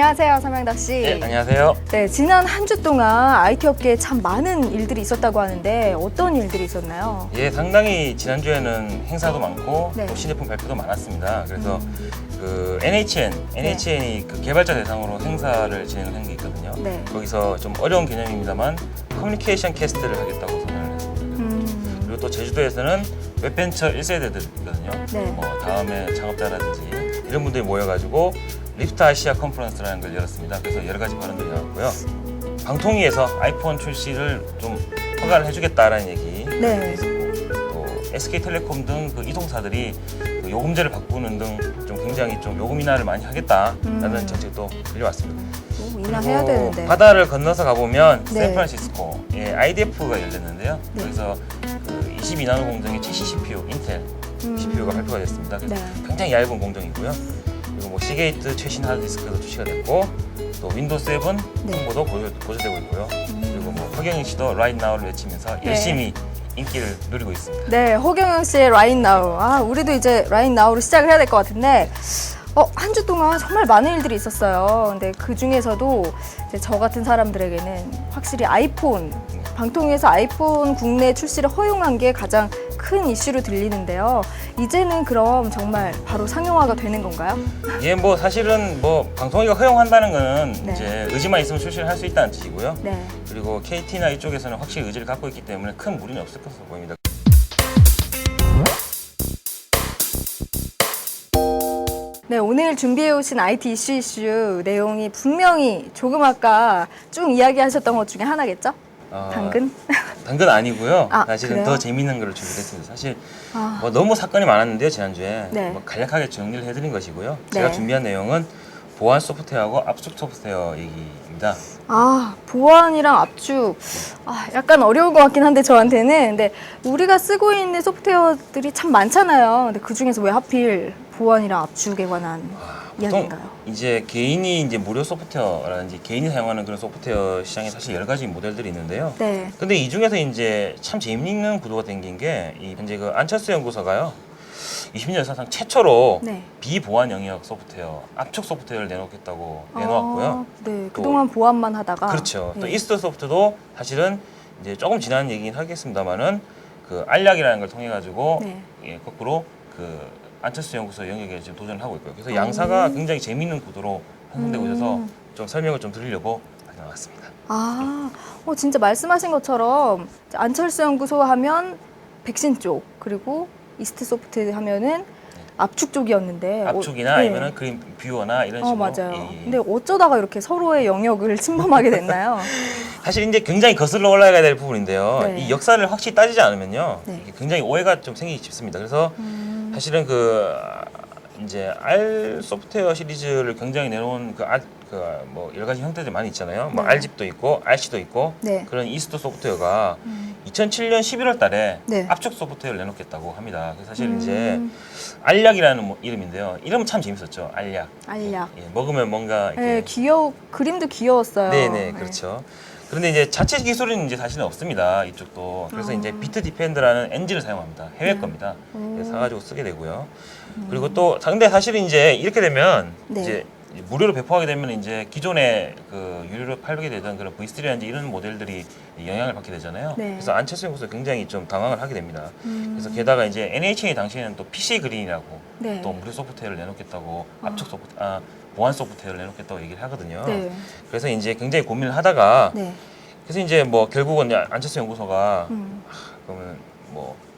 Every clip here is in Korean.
안녕하세요, 서명덕 씨. 네, 안녕하세요. 네, 지난 한 주 동안 IT 업계에 참 많은 일들이 있었다고 하는데 어떤 일들이 있었나요? 예, 상당히 지난주에는 행사도 많고 네. 또 신제품 발표도 많았습니다. 그래서 그 NHN, NHN이 그 개발자 대상으로 행사를 진행한 게 있거든요. 네. 거기서 좀 어려운 개념입니다만 커뮤니케이션 캐스트를 하겠다고 선언을 했습니다. 음, 그리고 또 제주도에서는 웹벤처 1세대들이거든요. 네. 뭐 다음에 창업자라든지 이런 분들이 모여가지고 리프트 아시아 컨퍼런스라는 걸 열었습니다. 그래서 여러 가지 발언들이 나왔고요. 방통위에서 아이폰 출시를 좀 허가를 해주겠다라는 얘기 네. 있었고 또 SK텔레콤 등 그 이동사들이 그 요금제를 바꾸는 등 좀 굉장히 좀 요금 인하를 많이 하겠다라는 음. 정책도 들려왔습니다. 또 인하해야 되는데. 바다를 건너서 가보면 네. 샌프란시스코에 IDF가 열렸는데요. 네. 거기서 그 22나노 공정의 최신 CPU 인텔 음, CPU가 발표가 됐습니다. 그래서 네. 굉장히 얇은 공정이고요. 그리고 뭐 시게이트 최신 하드디스크도 출시가 됐고 또 윈도우 7 네. 홍보도 고조, 고조되고 있고요. 그리고 뭐 허경영 씨도 Right Now를 외치면서 네. 열심히 인기를 누리고 있습니다. 네, 호경영 씨의 Right Now. 아, 우리도 이제 Right Now로 시작을 해야 될 것 같은데, 어, 한 주 동안 정말 많은 일들이 있었어요. 근데 그 중에서도 이제 저 같은 사람들에게는 확실히 아이폰, 방통위에서 아이폰 국내 출시를 허용한 게 가장 큰 이슈로 들리는데요. 이제는 그럼 정말 바로 상용화가 되는 건가요? 이게 뭐 사실은 뭐 방송위가 허용한다는 거는 네. 이제 의지만 있으면 출시를 할 수 있다는 뜻이고요. 네. 그리고 KT나 이쪽에서는 확실히 의지를 갖고 있기 때문에 큰 무리는 없을 것으로 보입니다. 네, 오늘 준비해 오신 IT 이슈 이슈 내용이 분명히 조금 아까 쭉 이야기하셨던 것 중에 하나겠죠? 어, 당근? 당근 아니고요. 아, 사실은 그래요? 더 재밌는 거를 준비했습니다. 사실 아, 뭐 너무 사건이 많았는데요 지난주에 네. 뭐 간략하게 정리를 해드린 것이고요. 네. 제가 준비한 내용은 보안 소프트웨어하고 압축 소프트웨어 얘기입니다. 아, 보안이랑 압축. 아, 약간 어려울 것 같긴 한데 저한테는. 근데 우리가 쓰고 있는 소프트웨어들이 참 많잖아요. 근데 그 중에서 왜 하필 보안이랑 압축에 관한 보통 이야기인가요? 이제 개인이 이제 무료 소프트웨어라든지 개인이 사용하는 그런 소프트웨어 시장에 사실 여러 가지 모델들이 있는데요. 네. 근데 이 중에서 이제 참 재미있는 구도가 생긴 게 이 현재 그 안철수 연구소가요. 20년 역사상 최초로 네. 비보안 영역 소프트웨어, 압축 소프트웨어를 내놓겠다고 내놓았고요. 아, 네. 그동안 보안만 하다가. 그렇죠. 또 네. 이스트 소프트도 사실은 이제 조금 지난 얘기긴 하겠습니다만은 그 알약이라는 걸 통해 가지고 네. 예, 거꾸로 그 안철수 연구소 영역에 지금 도전을 하고 있고요. 그래서 음. 양사가 굉장히 재미있는 구도로 형성되고 있어서 음. 좀 설명을 좀 드리려고 나왔습니다. 아, 어, 진짜 말씀하신 것처럼 안철수 연구소 하면 백신 쪽, 그리고 이스트 소프트 하면은 압축 쪽이었는데. 어, 압축이나 네. 아니면은 그림 뷰어나 이런 어, 식으로. 맞아요. 예, 예. 근데 어쩌다가 이렇게 서로의 영역을 침범하게 됐나요? 사실 이제 굉장히 거슬러 올라가야 될 부분인데요. 네. 이 역사를 확실히 따지지 않으면요, 네. 이게 굉장히 오해가 좀 생기기 쉽습니다. 그래서 음, 사실은 그 아, 이제 R 소프트웨어 시리즈를 굉장히 내놓은 그 알, 그뭐 여러 가지 형태들이 많이 있잖아요. 뭐 네. R집도 있고 RC도 있고 네. 그런 이스트 소프트웨어가 음. 2007년 11월 달에 네. 압축 소프트웨어를 내놓겠다고 합니다. 그래서 사실 음. 이제 알약이라는 뭐 이름인데요. 이름은 참 재밌었죠. 알약. 알약. 예, 먹으면 뭔가 이렇게 네, 귀여워 그림도 귀여웠어요. 네네 그렇죠. 그런데 이제 자체 기술은 이제 사실은 없습니다 이쪽도. 그래서 아. 이제 비트 디펜더라는 엔진을 사용합니다. 해외 네. 겁니다. 오. 그래서 사가지고 쓰게 되고요. 그리고 또 상대 사실은 이제 이렇게 되면 네. 이제 무료로 배포하게 되면 이제 기존에 그 유료로 팔게 되던 그런 V3라든지 이런 모델들이 영향을 받게 되잖아요. 네. 그래서 안철수 연구소 굉장히 좀 당황을 하게 됩니다. 음. 그래서 게다가 이제 NHN이 당시에는 또 PC 그린이라고 네. 또 무료 소프트웨어를 내놓겠다고 압축 소프트 아 보안 소프트웨어를 내놓겠다고 얘기를 하거든요. 네. 그래서 이제 굉장히 고민을 하다가 네. 그래서 이제 뭐 결국은 안철수 연구소가 음. 그러면 뭐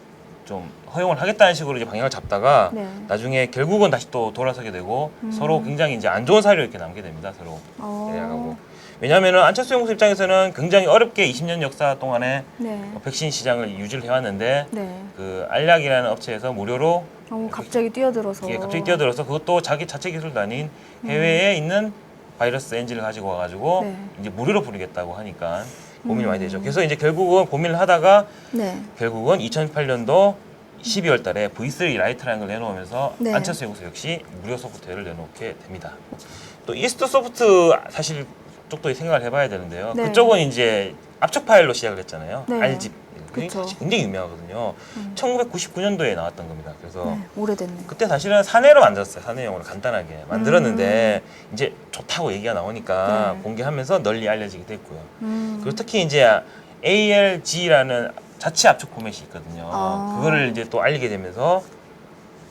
좀 허용을 하겠다는 식으로 이제 방향을 잡다가 네. 나중에 결국은 다시 또 돌아서게 되고 음. 서로 굉장히 이제 안 좋은 사이로 이렇게 남게 됩니다 서로 어. 대하고 왜냐하면은 안철수 연구소 입장에서는 굉장히 어렵게 20년 역사 동안에 네. 백신 시장을 유지를 해왔는데 네. 그 알약이라는 업체에서 무료로 어, 갑자기 뛰어들어서. 예, 갑자기 뛰어들어서 그것도 자기 자체 기술도 아닌 해외에 있는 바이러스 엔진을 가지고 와가지고 네. 이제 무료로 부르겠다고 하니까 고민이 음. 많이 되죠. 그래서 이제 결국은 고민을 하다가 네. 결국은 2008년도 12월 달에 V3 라이트라는 걸 내놓으면서 네. 안철수 연구소 역시 무료 소프트웨어를 내놓게 됩니다. 또 이스트 소프트 사실 쪽도 생각을 해봐야 되는데요. 네. 그쪽은 이제 압축 파일로 시작을 했잖아요. 네. R집 그쵸. 굉장히 유명하거든요. 1999년도에 나왔던 겁니다. 그래서 네, 오래됐네. 그때 사실은 사내로 만들었어요. 사내용으로 간단하게 만들었는데 이제 좋다고 얘기가 나오니까 음. 네. 공개하면서 널리 알려지게 됐고요. 음. 그리고 특히 이제 ALG라는 자체 압축 포맷이 있거든요. 아. 그거를 이제 또 알리게 되면서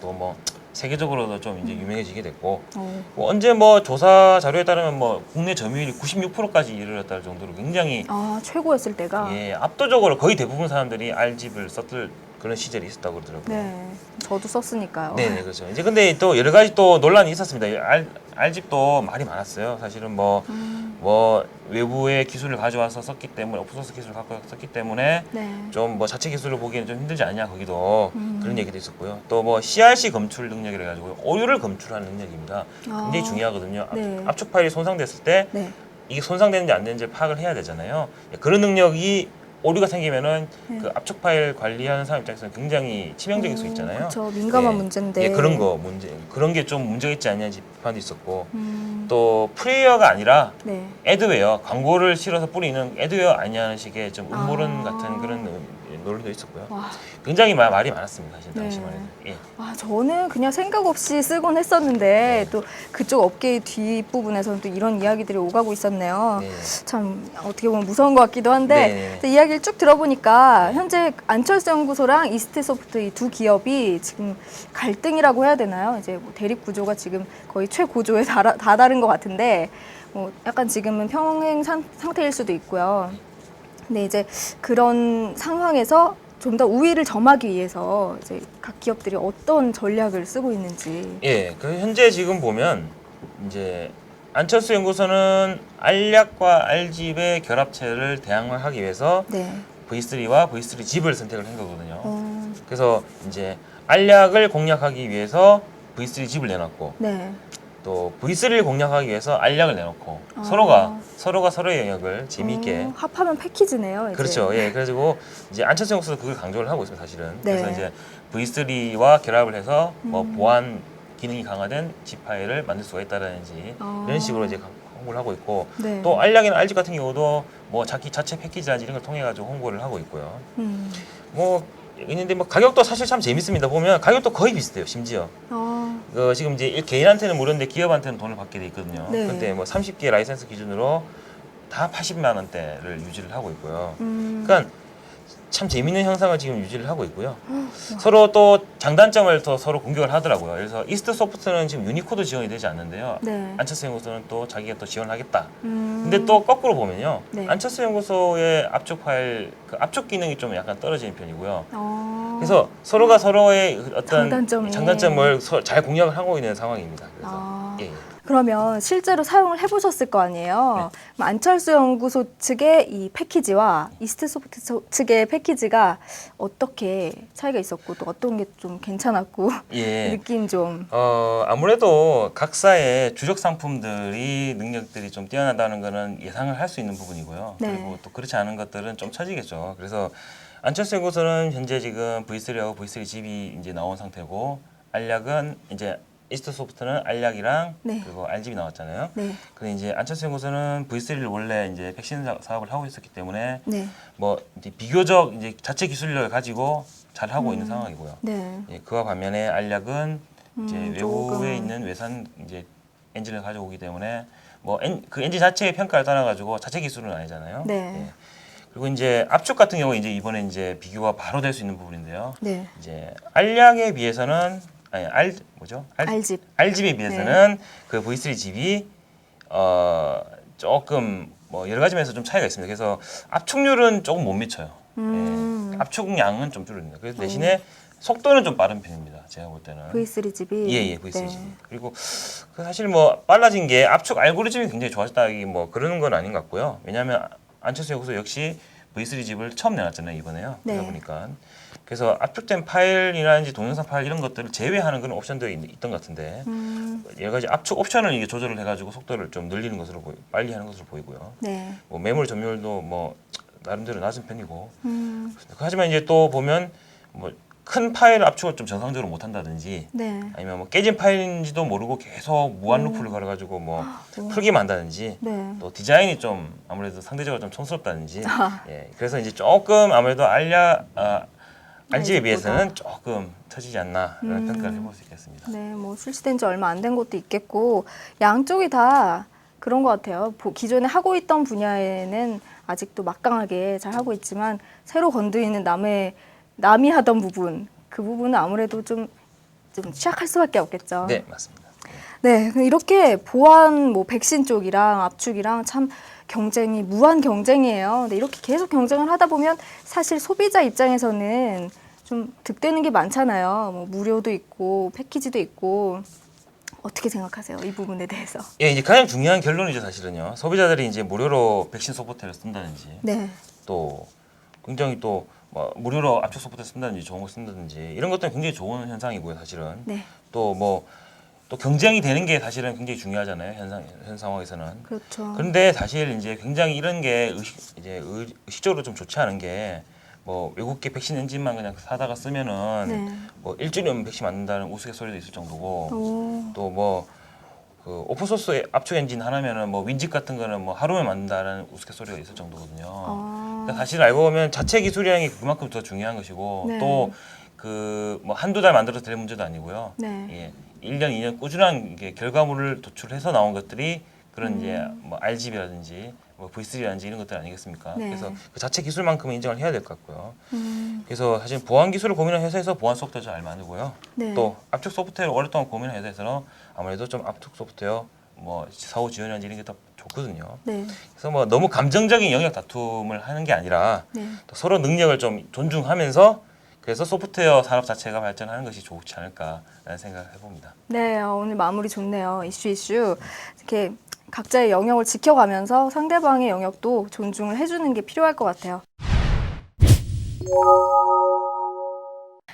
또뭐 세계적으로도 좀 이제 유명해지게 됐고 어. 뭐 언제 뭐 조사 자료에 따르면 뭐 국내 점유율이 96%까지 이르렀다는 정도로 굉장히 아 최고였을 때가. 예, 압도적으로 거의 대부분 사람들이 알집을 썼을 그런 시절이 있었다고 그러더라고요. 네, 저도 썼으니까요. 네, 네, 그렇죠. 이제 근데 또 여러 가지 또 논란이 있었습니다. 이 알, 알집도 말이 많았어요. 사실은 뭐, 음, 뭐 외부의 기술을 가져와서 썼기 때문에 오픈소스 기술을 갖고 썼기 때문에 네. 좀 뭐 자체 기술로 보기에는 좀 힘들지 않냐 거기도 음. 그런 얘기도 있었고요. 또 뭐 CRC 검출 능력이라 가지고 오류를 검출하는 능력입니다. 아. 굉장히 중요하거든요. 압- 네. 압축 파일이 손상됐을 때 네. 이게 손상되는지 안 되는지 파악을 해야 되잖아요. 예, 그런 능력이 오류가 생기면은 네. 그 압축 파일 관리하는 사람 입장에서는 굉장히 치명적일 수 있잖아요. 그렇죠. 민감한 예. 문제인데. 예, 그런 거 문제 그런 게 좀 문제가 있지 않냐 비판도 있었고 음, 또 프레이어가 아니라 네. 애드웨어 광고를 실어서 뿌리는 애드웨어 아니냐는 식의 좀 음모론 아. 같은 그런 논리도 있었고요. 와, 굉장히 마- 말이 많았습니다. 사실 네. 당시만 해도. 예. 와, 저는 그냥 생각 없이 쓰곤 했었는데 또 그쪽 업계의 뒷부분에서는 또 이런 이야기들이 오가고 있었네요. 네. 참 어떻게 보면 무서운 것 같기도 한데 네. 이야기를 쭉 들어보니까 현재 안철수 연구소랑 이스트소프트 이 두 기업이 지금 갈등이라고 해야 되나요? 이제 뭐 대립 구조가 지금 거의 최고조에 달아, 다다른 것 같은데 뭐 약간 지금은 평행 상, 상태일 수도 있고요. 근데 이제 그런 상황에서 좀 더 우위를 점하기 위해서 이제 각 기업들이 어떤 전략을 쓰고 있는지. 예, 그 현재 지금 보면 이제 안철수 연구소는 알약과 알집의 결합체를 대항하기 위해서 네. V3와 V3 집을 선택을 한 거거든요. 어, 그래서 이제 알약을 공략하기 위해서 V3 집을 내놨고 네. 또 V3를 공략하기 위해서 알약을 내놓고 아. 서로가 서로가 서로의 영역을 재미있게 어, 합하면 패키지네요. 이제. 그렇죠. 예. 그래가지고 이제 안철수 연구소도 그걸 강조를 하고 있습니다. 사실은. 네. 그래서 이제 V3와 결합을 해서 뭐 음. 보안 기능이 강화된 G 파일을 만들 수가 있다라든지 아. 이런 식으로 이제 홍보를 하고 있고 네. 또 알약이나 알집 같은 경우도 뭐 자기 자체 패키지라든지 이런 걸 통해 가지고 홍보를 하고 있고요. 음. 뭐 있는데 뭐 가격도 사실 참 재밌습니다. 보면 가격도 거의 비슷해요. 심지어 아, 그 지금 이제 일- 개인한테는 무료인데 기업한테는 돈을 받게 돼 있거든요. 네. 근데 뭐 30개 라이센스 기준으로 다 80만 원대를 유지를 하고 있고요. 음. 그러니까 참 재밌는 형상을 지금 유지를 하고 있고요. 서로 또 장단점을 더 서로 공격을 하더라고요. 그래서 이스트 소프트는 지금 유니코드 지원이 되지 않는데요. 네. 안철수 연구소는 또 자기가 또 지원하겠다. 음. 근데 또 거꾸로 보면요. 네. 안철수 연구소의 압축 파일 그 압축 기능이 좀 약간 떨어지는 편이고요. 어. 그래서 서로가 서로의 그 어떤 장단점이. 장단점을 서- 잘 공략을 하고 있는 상황입니다. 그래서 아. 예, 예. 그러면 실제로 사용을 해보셨을 거 아니에요. 네. 그럼 안철수 연구소 측의 이 패키지와 이스트소프트 소- 측의 패키지가 어떻게 차이가 있었고 또 어떤 게 좀 괜찮았고 예. 느낌 좀. 어, 아무래도 각사의 주력 상품들이 능력들이 좀 뛰어나다는 거는 예상을 할 수 있는 부분이고요. 네. 그리고 또 그렇지 않은 것들은 좀 처지겠죠. 그래서 안철수 연구소는 현재 지금 V3하고 V3 집이 이제 나온 상태고 알약은 이제 이스트 소프트는 알약이랑 네. 그리고 알집이 나왔잖아요. 네. 근데 이제 안철수 연구소는 V3를 원래 이제 백신 사- 사업을 하고 있었기 때문에 네. 뭐 이제 비교적 이제 자체 기술력을 가지고 잘 하고 있는 상황이고요. 네. 예, 그와 반면에 알약은 이제 음, 외국에. 있는 외산 이제 엔진을 가져오기 때문에 뭐 그 엔진 자체의 평가를 떠나 가지고 자체 기술은 아니잖아요. 네. 예. 그리고 이제 압축 같은 경우 이제 이번에 이제 비교가 바로 될 수 있는 부분인데요. 네. 이제 알약에 비해서는 아니 알 뭐죠? 알, 알집. 알집에 비해서는 그 V3 집이 어 조금 뭐 여러 가지 면에서 좀 차이가 있습니다. 그래서 압축률은 조금 못 미쳐요. 음. 예. 압축량은 좀 줄어듭니다. 그래서 대신에 속도는 좀 빠른 편입니다. 제가 볼 때는. V3 집이. 예예 V3 네. 집. 그리고 그 사실 뭐 빨라진 게 압축 알고리즘이 굉장히 좋아졌다기 뭐 그러는 건 아닌 것 같고요. 왜냐하면 안철수 연구소 역시 V3 집을 처음 내놨잖아요 이번에요. 그러다 네. 보니까 그래서 압축된 파일이라든지 동영상 파일 이런 것들을 제외하는 그런 옵션들이 있- 있던 것 같은데 음. 여러 가지 압축 옵션을 이게 조절을 해가지고 속도를 좀 늘리는 것으로 보이, 빨리 하는 것으로 보이고요. 네. 뭐 매몰 점유율도 뭐 나름대로 낮은 편이고 음. 하지만 이제 또 보면 뭐 큰 파일 압축을 좀 정상적으로 못 한다든지 네. 아니면 뭐 깨진 파일인지도 모르고 계속 무한 루프를 걸어가지고 뭐 풀기만 한다든지 네. 또 디자인이 좀 아무래도 상대적으로 좀 촌스럽다든지 아. 예 그래서 이제 조금 아무래도 알야 아, RGB에 RGB 비해서는 조금 터지지 않나 이런 음. 평가를 해볼 수 있겠습니다. 네, 뭐 출시된 지 얼마 안 된 것도 있겠고 양쪽이 다 그런 것 같아요. 보- 기존에 하고 있던 분야에는 아직도 막강하게 잘 하고 있지만 새로 건드리는 남의 남이 하던 부분 그 부분은 아무래도 좀 좀 취약할 수밖에 없겠죠. 네 맞습니다. 네, 이렇게 보안 뭐 백신 쪽이랑 압축이랑 참 경쟁이 무한 경쟁이에요. 근데 이렇게 계속 경쟁을 하다 보면 사실 소비자 입장에서는 좀 득되는 게 많잖아요. 뭐 무료도 있고 패키지도 있고 어떻게 생각하세요? 이 부분에 대해서? 예 이제 가장 중요한 결론이죠 사실은요 소비자들이 이제 무료로 백신 소프트웨어를 쓴다든지 네, 또 굉장히 또 뭐 무료로 압축 소프트웨어 쓴다든지 좋은 거 쓴다든지 이런 것들은 굉장히 좋은 현상이고요 사실은 네, 또뭐 또 경쟁이 되는 게 사실은 굉장히 중요하잖아요 현상 현 상황에서는 그렇죠. 그런데 사실 이제 굉장히 이런 게 의식 이제 의- 의식적으로 좀 좋지 않은 게 뭐 외국계 백신 엔진만 그냥 사다가 쓰면은 네. 뭐 일주일이면 백신 만든다는 우스갯소리도 있을 정도고 오, 또뭐 그 오픈 소스 압축 엔진 하나면은 뭐 윈집 같은 거는 뭐 하루에 만든다는 우스갯소리가 있을 정도거든요. 아, 그러니까 사실 알고 보면 자체 기술이라는 게 그만큼 더 중요한 것이고 네. 또그 뭐 한두 달 만들어도 될 문제도 아니고요. 네, 예. 1년, 2년 꾸준한 게 결과물을 도출해서 나온 것들이 그런 이제 음. 뭐 RGB라든지 뭐 V3라든지 이런 것들 아니겠습니까? 네. 그래서 그 자체 기술만큼은 인정을 해야 될 것 같고요. 음, 그래서 사실 보안 기술을 고민하는 회사에서 보안 소프트웨어 잘 만들고요. 네, 또 압축 소프트웨어를 오랫동안 고민한 회사에서는 아무래도 좀 압축 소프트웨어 뭐 사후 지원이라든지 이런 게 더 좋거든요. 네, 그래서 뭐 너무 감정적인 영역 다툼을 하는 게 아니라 네. 또 서로 능력을 좀 존중하면서 그래서 소프트웨어 산업 자체가 발전하는 것이 좋지 않을까라는 생각을 해봅니다. 네, 어, 오늘 마무리 좋네요. 이슈 이슈. 이렇게 각자의 영역을 지켜가면서 상대방의 영역도 존중을 해주는 게 필요할 것 같아요.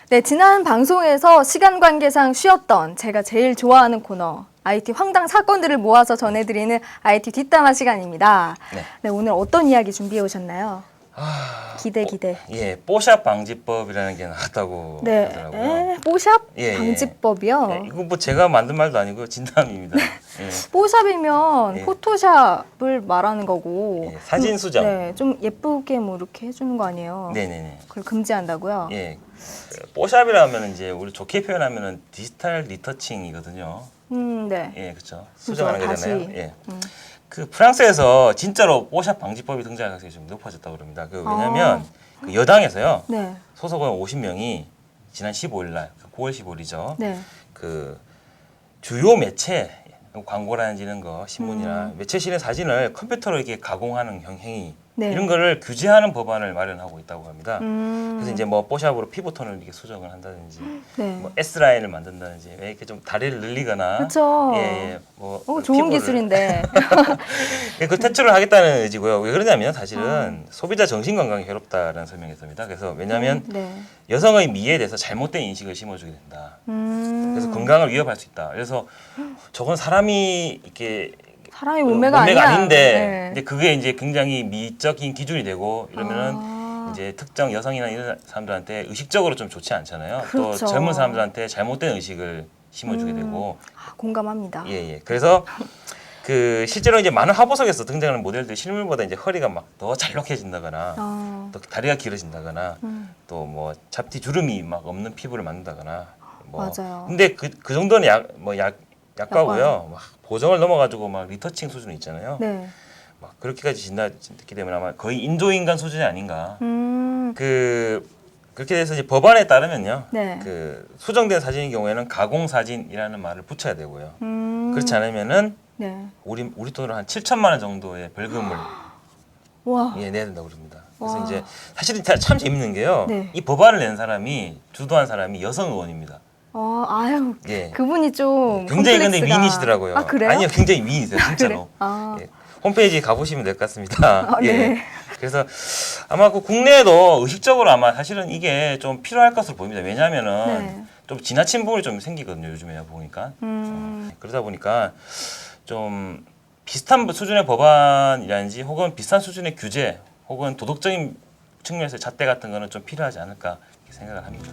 네, 지난 방송에서 시간 관계상 쉬었던 제가 제일 좋아하는 코너 IT 황당 사건들을 모아서 전해드리는 IT 뒷담화 시간입니다. 네. 네, 오늘 어떤 이야기 준비해 오셨나요? 아, 기대 기대. 예, 뽀샵 방지법이라는 게 나왔다고 네, 하더라고요. 에, 뽀샵 예, 예. 방지법이요. 네, 이거 뭐 제가 만든 말도 아니고 진담입니다. 예. 뽀샵이면 예. 포토샵을 말하는 거고 예, 사진 수정. 네, 좀 예쁘게 뭐 이렇게 해주는 거 아니에요? 네네네. 그걸 금지한다고요? 예. 그 뽀샵이라면 이제 우리 좋게 표현하면은 디지털 리터칭이거든요. 음, 네. 예, 그렇죠. 수정하는 다시. 거잖아요. 예. 음. 그 프랑스에서 진짜로 뽀샵 방지법이 등장할 가능성이 좀 높아졌다고 그럽니다. 그 왜냐면 그 여당에서요. 네, 소속원 50명이 지난 15일 날, 그 9월 15일이죠. 네, 그 주요 매체 광고라든지 이런 거 신문이나 음. 매체 실은 사진을 컴퓨터로 이렇게 가공하는 형- 행위 네. 이런 거를 규제하는 법안을 마련하고 있다고 합니다. 음, 그래서 이제 뭐 뽀샵으로 피부톤을 이렇게 수정을 한다든지 네, 뭐 S 라인을 만든다든지 왜 이렇게 좀 다리를 늘리거나 그렇죠. 예, 예. 뭐 어, 좋은 기술인데. 예, 그 퇴출을 하겠다는 의지고요. 왜 그러냐면 사실은 아. 소비자 정신 건강에 해롭다라는 설명이 있습니다. 그래서 왜냐하면 네. 여성의 미에 대해서 잘못된 인식을 심어주게 된다. 음, 그래서 건강을 위협할 수 있다. 그래서 저건 사람이 이렇게 사람의 몸매가, 아니야. 아닌데 네. 근데 그게 이제 굉장히 미적인 기준이 되고 이러면은 아, 이제 특정 여성이나 이런 사람들한테 의식적으로 좀 좋지 않잖아요. 그렇죠. 또 젊은 사람들한테 잘못된 의식을 심어주게 음. 되고 아, 공감합니다. 예, 예. 그래서 그 실제로 이제 많은 화보석에서 등장하는 모델들 실물보다 이제 허리가 막 더 잘록해진다거나 아, 또 다리가 길어진다거나 음, 또뭐 잡티 주름이 막 없는 피부를 만든다거나 뭐 맞아요. 근데 그, 그 정도는 약 뭐 약 약과고요. 막 보정을 넘어가지고 막 리터칭 수준 있잖아요. 네. 막 그렇게까지 진단됐기 때문에 아마 거의 인조인간 수준이 아닌가. 음, 그 그렇게 돼서 이제 법안에 따르면요. 네. 그 수정된 사진의 경우에는 가공 사진이라는 말을 붙여야 되고요. 음, 그렇지 않으면은 네. 우리 우리 돈으로 한 7천만 원 정도의 벌금을 와, 예, 내야 된다고 그럽니다. 그래서 와. 이제 사실은 다- 참 재밌는 게요. 네. 이 법안을 낸 사람이 주도한 사람이 여성 의원입니다. 어, 아유, 예. 그분이 좀 굉장히 근데 컴플렉스가- 미인이시더라고요. 아 그래요? 아니요, 굉장히 미인이세요, 그래? 진짜로. 아, 예. 홈페이지 가보시면 될 것 같습니다. 아, 예. 네. 그래서 아마 그 국내에도 의식적으로 아마 사실은 이게 좀 필요할 것으로 보입니다. 왜냐하면은 네. 좀 지나친 부분이 좀 생기거든요. 요즘에 보니까 음, 그러다 보니까 좀 비슷한 수준의 법안이라든지 혹은 비슷한 수준의 규제 혹은 도덕적인 측면에서 잣대 같은 거는 좀 필요하지 않을까 생각을 합니다.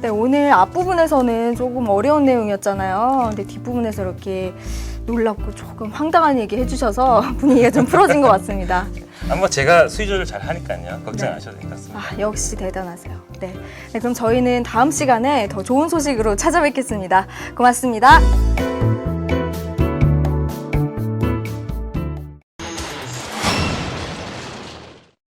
네, 오늘 앞부분에서는 조금 어려운 내용이었잖아요. 근데 뒷부분에서 이렇게 놀랍고 조금 황당한 얘기 해주셔서 분위기가 좀 풀어진 것 같습니다. 아마 제가 수위 조절 잘 하니까요. 걱정 네. 안 하셔도 될 것 같습니다. 아, 역시 대단하세요. 네. 네, 그럼 저희는 다음 시간에 더 좋은 소식으로 찾아뵙겠습니다. 고맙습니다.